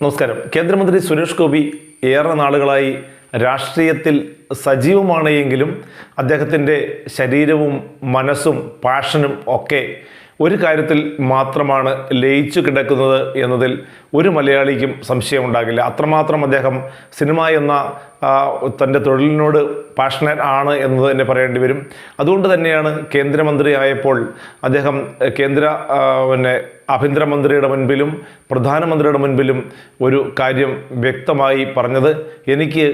നമസ്കാരം. കേന്ദ്രമന്ത്രി സുരേഷ് ഗോപി ഏറെ നാളുകളായി രാഷ്ട്രീയത്തിൽ സജീവമാണ് എങ്കിലും അദ്ദേഹത്തിന്റെ ശരീരവും മനസ്സും പാഷനും ഒക്കെ ഒരു കാര്യത്തിൽ മാത്രമാണ് ലയിച്ചു കിടക്കുന്നത് എന്നതിൽ ഒരു മലയാളിക്കും സംശയമുണ്ടാകില്ല. അത്രമാത്രം അദ്ദേഹം സിനിമ എന്ന തന്റെ തൊഴിലിനോട് പാഷനേറ്റ് ആണ് എന്ന് തന്നെ പറയേണ്ടി വരും. അതുകൊണ്ട് തന്നെയാണ് കേന്ദ്രമന്ത്രി ആയപ്പോൾ അദ്ദേഹം കേന്ദ്ര പിന്നെ ആഭ്യന്തരമന്ത്രിയുടെ മുൻപിലും പ്രധാനമന്ത്രിയുടെ മുൻപിലും ഒരു കാര്യം വ്യക്തമായി പറഞ്ഞത്. എനിക്ക്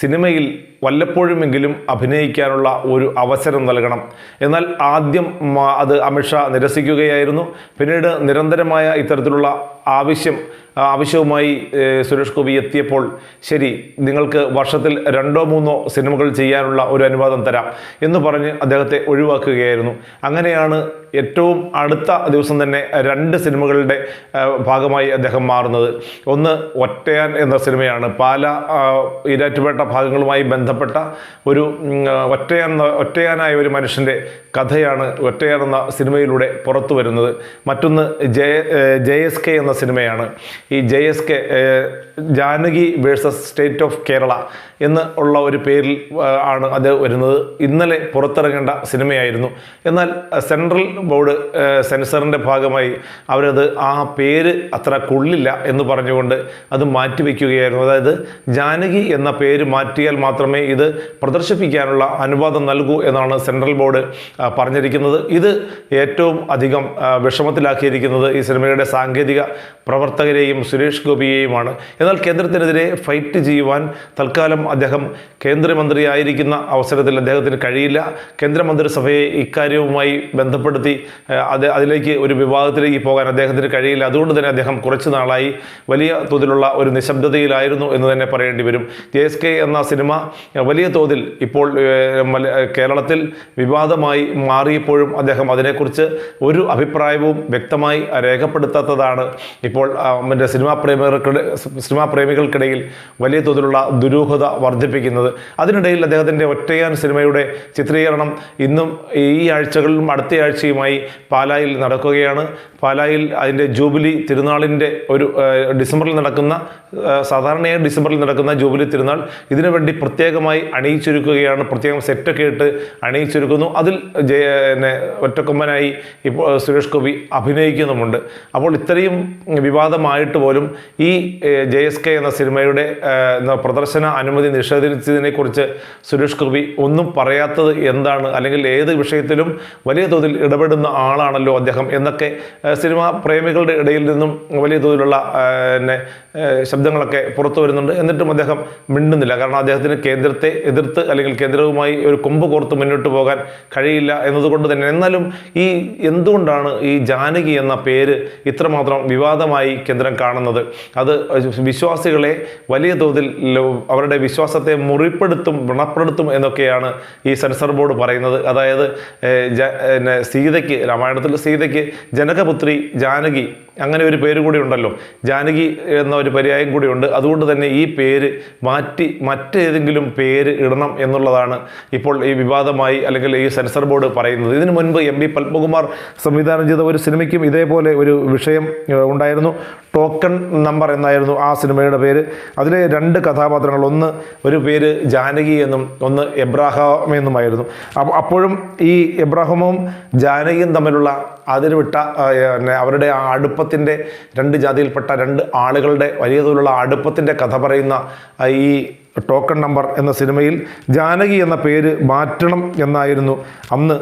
സിനിമയിൽ വല്ലപ്പോഴുമെങ്കിലും അഭിനയിക്കാനുള്ള ഒരു അവസരം നൽകണം. എന്നാൽ ആദ്യം അത് അമിത്ഷാ നിരസിക്കുകയായിരുന്നു. പിന്നീട് നിരന്തരമായ ഇത്തരത്തിലുള്ള ആവശ്യം ആവശ്യവുമായി സുരേഷ് ഗോപി എത്തിയപ്പോൾ ശരി നിങ്ങൾക്ക് വർഷത്തിൽ രണ്ടോ മൂന്നോ സിനിമകൾ ചെയ്യാനുള്ള ഒരു അനുവാദം തരാം എന്ന് പറഞ്ഞ് അദ്ദേഹത്തെ ഒഴിവാക്കുകയായിരുന്നു. അങ്ങനെയാണ് ഏറ്റവും അടുത്ത ദിവസം തന്നെ രണ്ട് സിനിമകളുടെ ഭാഗമായി അദ്ദേഹം മാറുന്നത്. ഒന്ന് ഒറ്റയാൻ എന്ന സിനിമയാണ്. പാല ഈരാറ്റുപേട്ട ഭാഗങ്ങളുമായി ബന്ധപ്പെട്ട ഒരു ഒറ്റയാൻ ഒറ്റയാനായ ഒരു മനുഷ്യന്റെ കഥയാണ് ഒറ്റയാൻ എന്ന സിനിമയിലൂടെ പുറത്തു വരുന്നത്. മറ്റൊന്ന് ജയ ജെ എസ് കെ എന്ന സിനിമയാണ്. ഈ J S K Janaki versus state of Kerala എന്ന് ഉള്ള ഒരു പേരിൽ ആണ് അത് വരുന്നത്. ഇന്നലെ പുറത്തിറങ്ങേണ്ട സിനിമയായിരുന്നു. എന്നാൽ സെൻട്രൽ ബോർഡ് സെൻസറിന്റെ ഭാഗമായി അവരത് ആ പേര് അത്ര കൊള്ളില്ല എന്ന് പറഞ്ഞുകൊണ്ട് അത് മാറ്റിവെക്കുകയായിരുന്നു. അതായത് ജാനകി എന്ന പേര് മാറ്റിയാൽ മാത്രമേ ഇത് പ്രദർശിപ്പിക്കാനുള്ള അനുവാദം നൽകൂ എന്നാണ് സെൻട്രൽ ബോർഡ് പറഞ്ഞിരിക്കുന്നത്. ഇത് ഏറ്റവും അധികം വിഷമത്തിലാക്കിയിരിക്കുന്നത് ഈ സിനിമയുടെ സാങ്കേതിക പ്രവർത്തകരെയും സുരേഷ് ഗോപിയെയുമാണ്. എന്നാൽ കേന്ദ്രത്തിനെതിരെ ഫൈറ്റ് ചെയ്യുവാൻ തൽക്കാലം അദ്ദേഹം കേന്ദ്രമന്ത്രിയായിരിക്കുന്ന അവസരത്തിൽ അദ്ദേഹത്തിന് കഴിയില്ല. കേന്ദ്രമന്ത്രിസഭയെ ഇക്കാര്യവുമായി ബന്ധപ്പെടുത്തി അത് അതിലേക്ക് ഒരു വിവാദത്തിലേക്ക് പോകാൻ അദ്ദേഹത്തിന് കഴിയില്ല. അതുകൊണ്ട് തന്നെ അദ്ദേഹം കുറച്ച് നാളായി വലിയ തോതിലുള്ള ഒരു നിശബ്ദതയിലായിരുന്നു എന്ന് തന്നെ പറയേണ്ടി വരും. ജെ എസ് കെ എന്ന സിനിമ വലിയ തോതിൽ ഇപ്പോൾ കേരളത്തിൽ വിവാദമായി മാറിയപ്പോഴും അദ്ദേഹം അതിനെക്കുറിച്ച് ഒരു അഭിപ്രായവും വ്യക്തമായി രേഖപ്പെടുത്താത്തതാണ് ഇപ്പോൾ മറ്റേ സിനിമാ പ്രേമികൾക്കിടെ സിനിമാ പ്രേമികൾക്കിടയിൽ വലിയ തോതിലുള്ള ദുരൂഹത വർദ്ധിപ്പിക്കുന്നത്. അതിനിടയിൽ അദ്ദേഹത്തിന്റെ ഒറ്റയാൻ സിനിമയുടെ ചിത്രീകരണം ഇന്നും ഈ ആഴ്ചകളിലും അടുത്ത ആഴ്ചയുമായി പാലായിൽ നടക്കുകയാണ്. പാലായിൽ അതിന്റെ ജൂബിലി തിരുനാളിന്റെ ഒരു ഡിസംബറിൽ നടക്കുന്ന സാധാരണയായി ഡിസംബറിൽ നടക്കുന്ന ജൂബിലി തിരുനാൾ ഇതിനുവേണ്ടി പ്രത്യേകമായി അണിയിച്ചൊരുക്കുകയാണ്. പ്രത്യേകം സെറ്റൊക്കെ ഇട്ട് അണിയിച്ചൊരുക്കുന്നു. അതിൽ ജയ ഒറ്റക്കൊമ്പനായി ഇപ്പോൾ സുരേഷ് ഗോപി അഭിനയിക്കുന്നുമുണ്ട്. അപ്പോൾ ഇത്രയും വിവാദമായിട്ട് പോലും ഈ ജെ എസ് കെ എന്ന സിനിമയുടെ പ്രദർശന അനുമതി നിഷേധിച്ചതിനെക്കുറിച്ച് സുരേഷ് ഗോപി ഒന്നും പറയാത്തത് എന്താണ്? അല്ലെങ്കിൽ ഏത് വിഷയത്തിലും വലിയ തോതിൽ ഇടപെടുന്ന ആളാണല്ലോ അദ്ദേഹം എന്നൊക്കെ സിനിമാ പ്രേമികളുടെ ഇടയിൽ നിന്നും വലിയ തോതിലുള്ള പിന്നെ ശബ്ദങ്ങളൊക്കെ പുറത്തു വരുന്നുണ്ട്. എന്നിട്ടും അദ്ദേഹം മിണ്ടുന്നില്ല. കാരണം അദ്ദേഹത്തിന് കേന്ദ്രത്തെ എതിർത്ത് അല്ലെങ്കിൽ കേന്ദ്രവുമായി ഒരു കൊമ്പ് കോർത്ത് മുന്നോട്ട് പോകാൻ കഴിയില്ല എന്നതുകൊണ്ട് തന്നെ. എന്നാലും ഈ എന്തുകൊണ്ടാണ് ഈ ജാനകി എന്ന പേര് ഇത്രമാത്രം വിവാദമായി കേന്ദ്രം കാണുന്നത്? അത് വിശ്വാസികളെ വലിയ തോതിൽ അവരുടെ അവരുടെ വിശ്വാസത്തെ മുറിപ്പെടുത്തും വ്രണപ്പെടുത്തും എന്നൊക്കെയാണ് ഈ സെൻസർ ബോർഡ് പറയുന്നത്. അതായത് സീതയ്ക്ക് രാമായണത്തിൽ സീതയ്ക്ക് ജനകപുത്രി ജാനകി അങ്ങനെ ഒരു പേര് കൂടി ഉണ്ടല്ലോ. ജാനകി എന്ന ഒരു പര്യായം കൂടി ഉണ്ട്. അതുകൊണ്ട് തന്നെ ഈ പേര് മാറ്റി മറ്റേതെങ്കിലും പേര് ഇടണം എന്നുള്ളതാണ് ഇപ്പോൾ ഈ വിവാദമായി അല്ലെങ്കിൽ ഈ സെൻസർ ബോർഡ് പറയുന്നത്. ഇതിനു മുൻപ് എം പി പത്മകുമാർ സംവിധാനം ചെയ്ത ഒരു സിനിമയ്ക്കും ഇതേപോലെ ഒരു വിഷയം ഉണ്ടായിരുന്നു. ടോക്കൺ നമ്പർ എന്നായിരുന്നു ആ സിനിമയുടെ പേര്. അതിലെ രണ്ട് കഥാപാത്രങ്ങൾ ഒന്ന് ഒരു പേര് ജാനകി എന്നും ഒന്ന് എബ്രാഹാം എന്നുമായിരുന്നു. അപ്പ- അപ്പോഴും ഈ എബ്രാഹമും ജാനകിയും തമ്മിലുള്ള അതിരുവിട്ട അവരുടെ ആ അടുപ്പത്തിന്റെ രണ്ട് ജാതിയിൽപ്പെട്ട രണ്ട് ആളുകളുടെ വലിയ തോതിലുള്ള അടുപ്പത്തിന്റെ കഥ പറയുന്ന ഈ ടോക്കൺ നമ്പർ എന്ന സിനിമയിൽ ജാനകി എന്ന പേര് മാറ്റണം എന്നായിരുന്നു അന്ന്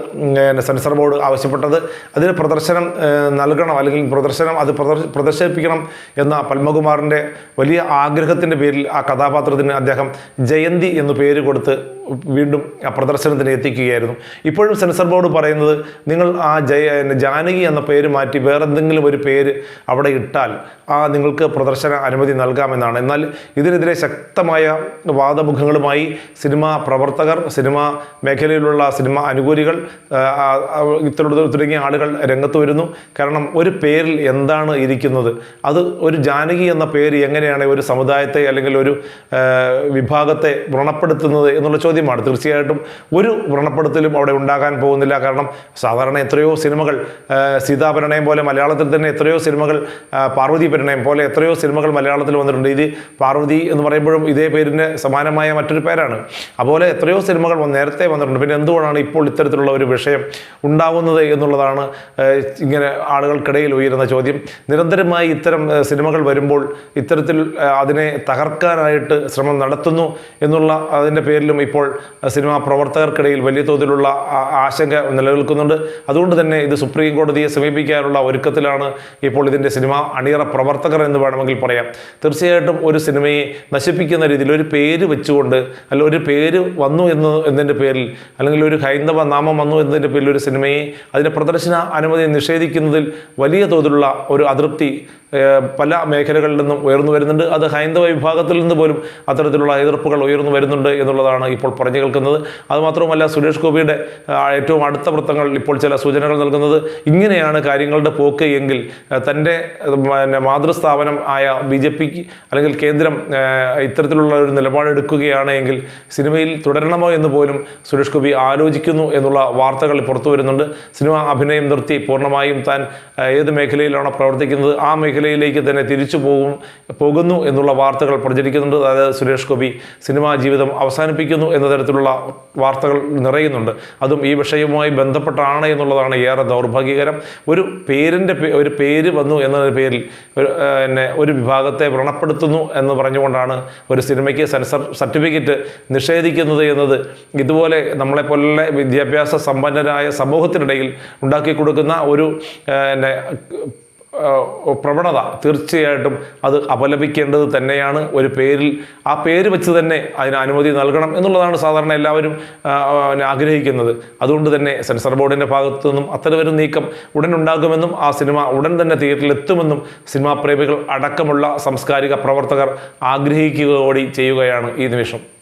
സെൻസർ ബോർഡ് ആവശ്യപ്പെട്ടത്. അതിന് പ്രദർശനം നൽകണം അല്ലെങ്കിൽ പ്രദർശനം അത് പ്രദർശിപ്പിക്കണം എന്ന പത്മകുമാറിന്റെ വലിയ ആഗ്രഹത്തിന്റെ പേരിൽ ആ കഥാപാത്രത്തിന് അദ്ദേഹം ജയന്തി എന്ന് പേര് കൊടുത്ത് വീണ്ടും ആ പ്രദർശനത്തിന് എത്തിക്കുകയായിരുന്നു. ഇപ്പോഴും സെൻസർ ബോർഡ് പറയുന്നത് നിങ്ങൾ ആ ജയ ജാനകി എന്ന പേര് മാറ്റി വേറെന്തെങ്കിലും ഒരു പേര് അവിടെ ഇട്ടാൽ ആ നിങ്ങൾക്ക് പ്രദർശന അനുമതി നൽകാമെന്നാണ്. എന്നാൽ ഇതിനെതിരെ ശക്തമായ വാദമുഖങ്ങളുമായി സിനിമാ പ്രവർത്തകർ സിനിമാ മേഖലയിലുള്ള സിനിമ അനുകൂലികൾ ഇത്തരത്തിൽ തുടങ്ങിയ ആളുകൾ രംഗത്ത് വരുന്നു. കാരണം ഒരു പേരിൽ എന്താണ് ഇരിക്കുന്നത്? അത് ഒരു ജാനകി എന്ന പേര് എങ്ങനെയാണ് ഒരു സമുദായത്തെ അല്ലെങ്കിൽ ഒരു വിഭാഗത്തെ വ്രണപ്പെടുത്തുന്നത് എന്നുള്ള ചോദ്യമാണ്. തീർച്ചയായിട്ടും ഒരു വ്രണപ്പെടുത്തലും അവിടെ ഉണ്ടാകാൻ പോകുന്നില്ല. കാരണം സാധാരണ എത്രയോ സിനിമകൾ സീതാപരിണയം പോലെ മലയാളത്തിൽ തന്നെ എത്രയോ സിനിമകൾ പാർവതി പരിണയം പോലെ എത്രയോ സിനിമകൾ മലയാളത്തിൽ വന്നിട്ടുണ്ട്. ഇത് പാർവതി എന്ന് പറയുമ്പോഴും ഇതേ പേരിന് സമാനമായ മറ്റൊരു പേരാണ്. അതുപോലെ എത്രയോ സിനിമകൾ നേരത്തെ വന്നിട്ടുണ്ട്. പിന്നെ എന്തുകൊണ്ടാണ് ഇപ്പോൾ ഇത്തരത്തിലുള്ള ഒരു വിഷയം ഉണ്ടാകുന്നത് എന്നുള്ളതാണ് ഇങ്ങനെ ആളുകൾക്കിടയിൽ ഉയരുന്ന ചോദ്യം. നിരന്തരമായി ഇത്തരം സിനിമകൾ വരുമ്പോൾ ഇത്തരത്തിൽ അതിനെ തകർക്കാനായിട്ട് ശ്രമം നടത്തുന്നു എന്നുള്ള അതിന്റെ പേരിലും ഇപ്പോൾ സിനിമാ പ്രവർത്തകർക്കിടയിൽ വലിയ തോതിലുള്ള ആശങ്ക നിലനിൽക്കുന്നുണ്ട്. അതുകൊണ്ട് തന്നെ ഇത് സുപ്രീം കോടതിയെ സമീപിക്കാനുള്ള ഒരുക്കത്തിലാണ് ഇപ്പോൾ ഇതിന്റെ സിനിമ അണിയറ പ്രവർത്തകർ എന്ന് വേണമെങ്കിൽ പറയാം. തീർച്ചയായിട്ടും ഒരു സിനിമയെ നശിപ്പിക്കുന്ന രീതിയിൽ ഒരു പേര് വെച്ചുകൊണ്ട് അല്ല ഒരു പേര് വന്നു എന്ന് എന്നതിന്റെ പേരിൽ അല്ലെങ്കിൽ ഒരു ഹൈന്ദവ നാമം വന്നു എന്നതിന്റെ പേരിൽ ഒരു സിനിമയെ അതിന്റെ പ്രദർശന അനുമതി നിഷേധിക്കുന്നതിൽ വലിയ തോതിലുള്ള ഒരു അതൃപ്തി പല മേഖലകളിൽ നിന്നും ഉയർന്നു വരുന്നുണ്ട്. അത് ഹൈന്ദവ വിഭാഗത്തിൽ നിന്ന് പോലും അത്തരത്തിലുള്ള എതിർപ്പുകൾ ഉയർന്നു വരുന്നുണ്ട് എന്നുള്ളതാണ് ഇപ്പോൾ പറഞ്ഞു കേൾക്കുന്നത്. അതുമാത്രമല്ല സുരേഷ് ഗോപിയുടെ ഏറ്റവും അടുത്ത വൃത്തങ്ങൾ ഇപ്പോൾ ചില സൂചനകൾ നൽകുന്നത് ഇങ്ങനെയാണ് കാര്യങ്ങളുടെ പോക്ക് എങ്കിൽ തന്റെ പിന്നെ മാതൃസ്ഥാപനം ആയ ബി ജെ പിക്ക് അല്ലെങ്കിൽ കേന്ദ്രം ഇത്തരത്തിലുള്ള ഒരു നിലപാടെടുക്കുകയാണ് എങ്കിൽ സിനിമയിൽ തുടരണമോ എന്ന് പോലും സുരേഷ് ഗോപി ആലോചിക്കുന്നു എന്നുള്ള വാർത്തകൾ പുറത്തു വരുന്നുണ്ട്. സിനിമ അഭിനയം നിർത്തി പൂർണമായും താൻ ഏത് മേഖലയിലാണോ പ്രവർത്തിക്കുന്നത് ആ മേഖലയിലേക്ക് തന്നെ തിരിച്ചു പോകും പോകുന്നു എന്നുള്ള വാർത്തകൾ പ്രചരിക്കുന്നുണ്ട്. അതായത് സുരേഷ് ഗോപി സിനിമാ ജീവിതം അവസാനിപ്പിക്കുന്നു എന്ന തരത്തിലുള്ള വാർത്തകൾ നിറയുന്നുണ്ട്. അതും ഈ വിഷയവുമായി ബന്ധപ്പെട്ടാണ് എന്നുള്ളതാണ് ഏറെ ദൗർഭാഗ്യകരം. ഒരു പേരിന്റെ ഒരു പേര് വന്നു എന്ന പേരിൽ പിന്നെ ഒരു വിഭാഗത്തെ വ്രണപ്പെടുത്തുന്നു എന്ന് പറഞ്ഞുകൊണ്ടാണ് ഒരു സിനിമയ്ക്ക് സർട്ടിഫിക്കറ്റ് നിഷേധിക്കുന്നത് എന്നത് ഇതുപോലെ നമ്മളെപ്പോലുള്ള വിദ്യാഭ്യാസ സമ്പന്നരായ സമൂഹത്തിനിടയിൽ ഉണ്ടാക്കി കൊടുക്കുന്ന ഒരു പ്രവണത. തീർച്ചയായിട്ടും അത് അപലപിക്കേണ്ടത് തന്നെയാണ് ഒരു പേരിൽ. ആ പേര് വെച്ച് തന്നെ അതിന് അനുമതി നൽകണം എന്നുള്ളതാണ് സാധാരണ എല്ലാവരും ആഗ്രഹിക്കുന്നത്. അതുകൊണ്ട് തന്നെ സെൻസർ ബോർഡിന്റെ ഭാഗത്തു നിന്നും അത്തരമൊരു നീക്കം ഉടൻ ഉണ്ടാകുമെന്നും ആ സിനിമ ഉടൻ തന്നെ തിയേറ്ററിൽ എത്തുമെന്നും സിനിമാ പ്രേമികൾ അടക്കമുള്ള സാംസ്കാരിക പ്രവർത്തകർ ആഗ്രഹിക്കുക കൂടി ചെയ്യുകയാണ് ഈ നിമിഷം.